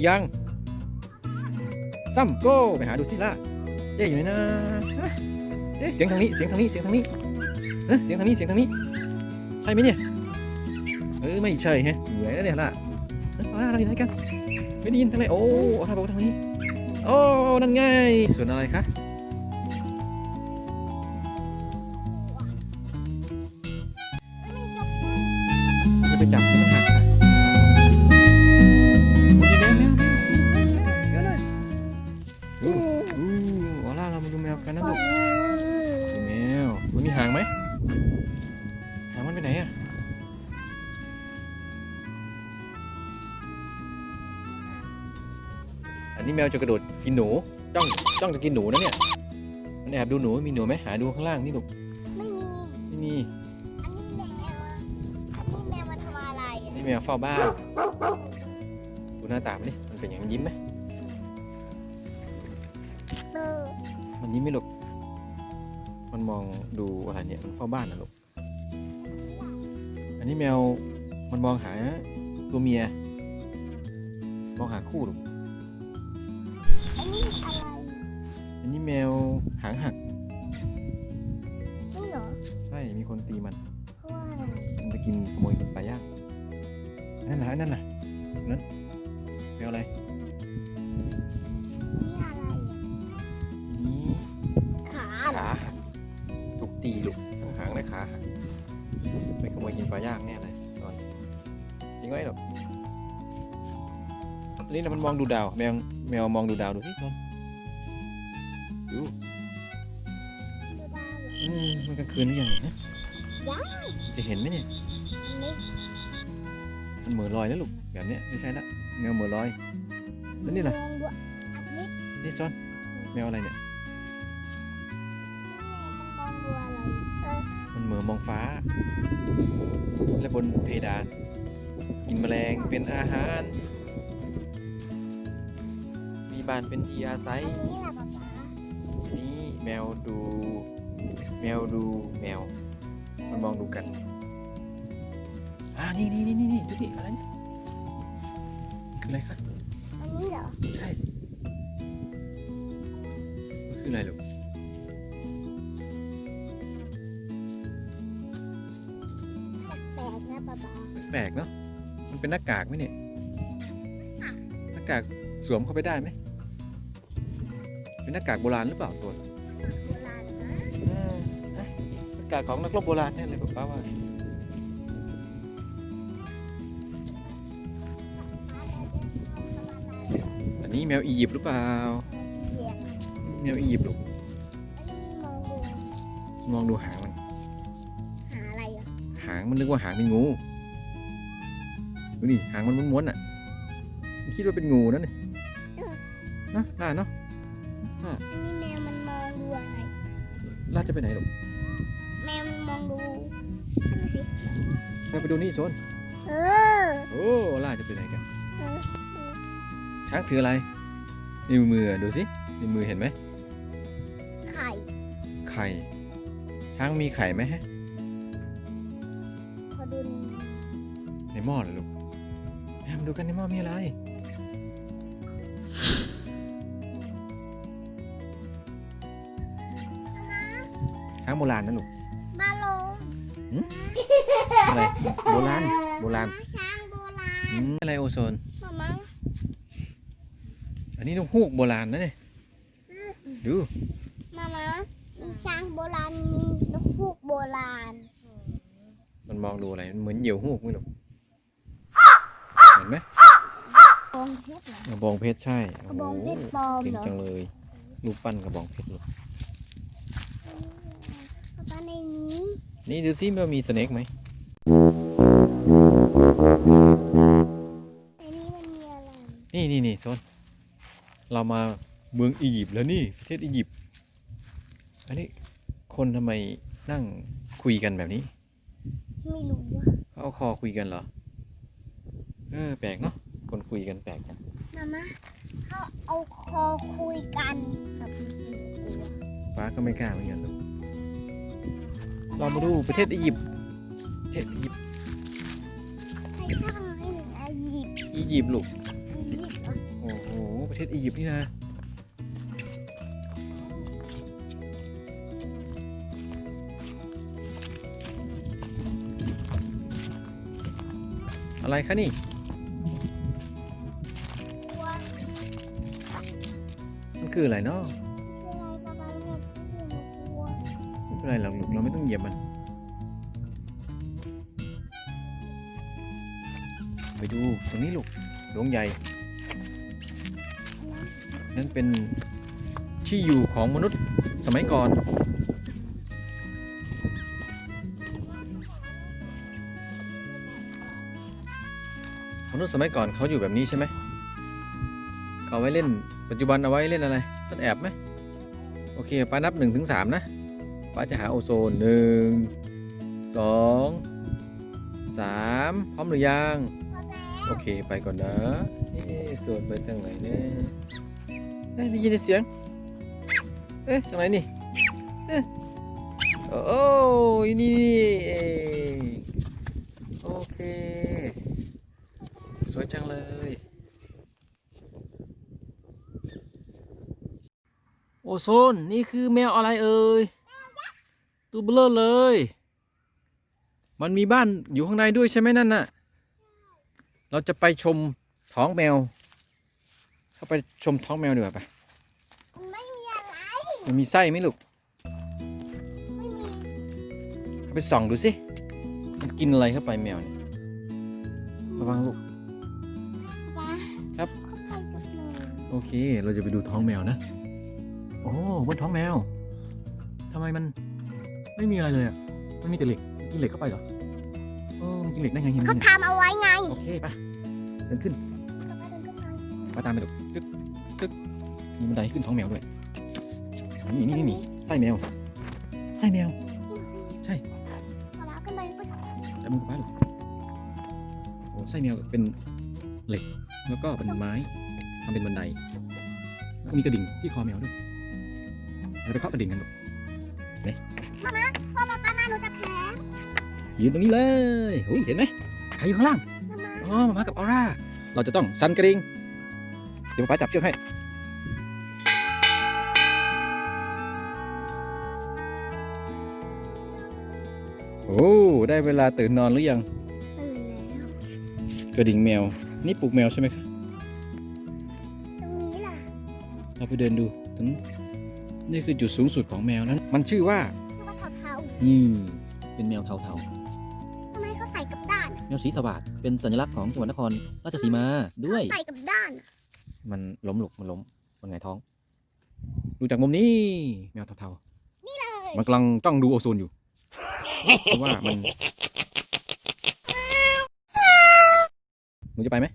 รือยังซัมโก้ไปหาดูสิล่ะเจ๊อยู่ไหนนะเจ๊เสียงทางนี้เสียงทางนี้เสียงทางนี้เอ๊ะเสียงทางนี้เสียงทางนี้ ใช่ไหมเนี่ยเออไม่ใช่ฮะอยู่ไหนเนี่ยล่ะเอ้ยเอาล่ะเราอยู่ไหนกันไม่ได้ยินทางไหนโอ้เอาทางบอกทางนี้โอ้นั่นไงส่วนอะไรคะไปจับ วกันนะลูกดูแมวมันมีหางไหมหางมันไปไหนอะอันนี้แมวจะกระโดดกินหนูจ้องจ้องจะกินหนูนะเนี่ยมันแอบดูหนูมีหนูไหมหาดูข้างล่างนี่ลูกไม่มีไม่มีอันนี้แมวอะอันนี้แมวมันทำอะไรอะนี่แมวเฝ้าบ้านดูหน้าตามันดิมันเป็นอย่างมันยิ้มไหม มันยิ้มไหมลูกมันมองดูอะไรเนี่ยมันเฝ้าบ้านนะลูกอันนี้แมวมันมองหาตัวเมีย มองหาคู่ลูกอันนี้อะไรอันนี้แมวหางหักนี่เหรอใช่มีคนตีมันเพราะว่าอะไรมันไปกินขโมยกินปลาย่างนั่นแหละนั่นแหละนั่นแมวอะไร กินปลาย่างแน่เลยตอนยิงไว้หรอกอันนี้นะมันมองดูดาว แมวแมวมองดูดาวดูสิตอนดูดูบ้าเหรออืมมันกลางคืนหรือยังเนี่ยยังจะเห็นไหมเนี่ยนี่มันเหมือลอยแล้วลูกแบบเนี้ยไม่ใช่ละแมวเหมือลอยแล้วนี่ล่ะมองดูอันนี้นี่ซ้อนแมวอะไรเนี่ย มันเมือมองฟ้า และบนเพดาน กินแมลงเป็นอาหาร มีบ้านเป็นที่อาศัยนนี้แมวดู แมวดูแมว มันมองดูกัน อ่านี่นี่นี่นี่นี่ดูดิอะไรเนี่ยคืออะไรครับ เป็นหน้ากากไหมเนี่ยหน้ากากสวมเข้าไปได้ไหมเป็นหน้ากากโบราณหรือเปล่าส่วนโบราณนะอืมอะหน้ากากของนักรบโบราณแน่เลยป้าป้าว่าอันนี้แมวอียิปต์หรือเปล่าเสียงแมวอียิปต์ลูกอันนี้มองดูมองดูหางมัน หาอะไรอะหางมันนึกว่าหางเป็นงู ดูนี่หางมันม้วนๆอะมันคิดว่าเป็นงูนั่นนี่นะล่าเนาะอันนี้แมวมันมองดูอะไรล่าจะไปไหนลูกแมวมันมองดูเราไปดูนี่โซนเออโอ้ล่าจะไปไหนกันเออช้างถืออะไรนิ้วมืออะดูสินิ้วมือเห็นไหมไข่ไข่ช้างมีไข่ไหมฮะพอดูในหม้อเหรอลูก แอมดูกันในหม้อมีอะไร ช้างโบราณนะลูกบาโลงอะไรโบราณโบราณช้างโบราอืณมอะไรโอโซนมามาอันนี้นกฮูกโบราณนะเนี่ยดูมามามีช้างโบราณมีนกฮูกโบราณ มันมองดูอะไรมันเหมือนเหยี่ยวฮูกไหมลูกเห็นไหมกองเพชรเหรอ กระบองเพชรใช่กระบองเพชรปลอมเก่งเหรอจังเลยรูปปั้นกระบองเพชรลูกป้าในนี้ นี่ดูซิว่ามีสเน็กไหมในนี้มันมีอะไร นี่นี่นี่โซนเรามาเมืองอียิปต์แล้วนี่ประเทศอียิปต์อันนี้คนทำไมนั่งคุยกันแบบนี้ ไม่รู้ว่าเขาเอาคอคุยกันเหรอ เออแปลกเนาะคนคุยกันแปลกจังมามาเขาเอาคอคุยกันกับมีกลัวฟ้าก็ไม่กล้าเหมือนกันลูกเรามาดูประเทศอียิปต์ประเทศอียิปต์ใครสร้างให้หนึ่งอายิปต์อียิปต์ลูกอียิปต์เหรอทศอียิปต์นี่นะอะไรคะนี่ มันคืออะไรเนาะคืออะไรประมาณนี้คือตัวไม่เป็นไรหรอกลูกเราไม่ต้องเหยียบมัน ไปดูตรงนี้ลูกดวงใหญ่นั่นเป็นที่อยู่ของมนุษย์สมัยก่อนมนุษย์สมัยก่อนเขาอยู่แบบนี้ใช่ไหม เขาเอาไว้เล่น ปัจจุบันเอาไว้เล่นอะไรซ่อนแอบไหมโอเคป้านับหนึ่งถึงสามนะป้าจะหาโอโซนหนึ่งสองสามพร้อมหรือยังพอแล้วโอเคไปก่อนนะเอ๊ะโซนไปทางไหนเนี่ยเอ้ยได้ยินเสียง เอ๊ะทางไหนนี่เอ๊ะโอ้โอ้ยนี่เองโอเค สวยจังเลย โอโซน นี่คือแมวอะไรเอ่ยตัวเบลอเลย มันมีบ้านอยู่ข้างในด้วยใช่ไหมนั่นน่ะ เราจะไปชมท้องแมว เข้าไปชมท้องแมวดีกว่าปะมันไม่มีอะไรมันมีไส้ไหมลูก ไม่มีเข้าไปส่องดูสิ มันกินอะไรเข้าไปแมวเนี่ยระวังลูกป้าครับเข้าไปกับหนูโอเค เราจะไปดูท้องแมวนะ โอ้บนท้องแมวทำไมมันไม่มีอะไรเลยอะมันมีแต่เหล็กกินเหล็กเข้าไปเหรอเออมันกินเหล็กได้ไงเห็นไหมเขาเนี่ยทำเอาไว้ไงโอเคปะเดินขึ้นป้าเดินขึ้นมาไปตามไปดูตึ๊กตึ๊กมีบันไดขึ้นท้องแมวด้วยนี่นี่นี่นี่ไส้แมวไส้แมว ใช่ป้าป้าขึ้นไปไปจับมือกับป้าดูโอ้ไส้แมวเป็นเหล็กแล้วก็เป็นไม้ทำเป็นบันไดแล้วก็มีกระดิ่งที่คอแมวด้วย เราไปเคาะกระดิ่งกันลูกพ่อป้าป้ามาหนูจะแพ้ยืนตรงนี้เลยอุ้ยเห็นไหมใครอยู่ข้างล่างมามาอ๋อมามากับออร่า เราจะต้องสั่นกระดิ่งเดี๋ยวป้าจับเชือกให้โอ้ได้เวลาตื่นนอนหรือยังตื่นแล้วกระดิ่งแมว นี่ปลูกแมวใช่ไหมคะตรงนี้ล่ะ เราไปเดินดูตรงนู้ นนี่คือจุดสูงสุดของแมวนั้น มันชื่อว่าคือว่าเทานี่เป็นแมวเทาๆทำไมเขาใส่กับด้านๆแมวสีสวัสดเป็นสัญลักษณ์ของจังหวัดนครราชสีมาด้วยใส่กับด้านมันล้มหลุกมันล้มมันไงายท้อง ดูจากมุมนี้แมวเทาๆนี่เลยมันกำลังจ้องดูโอโซนอยู่ เพราะว่ามันหนูจะไปไหม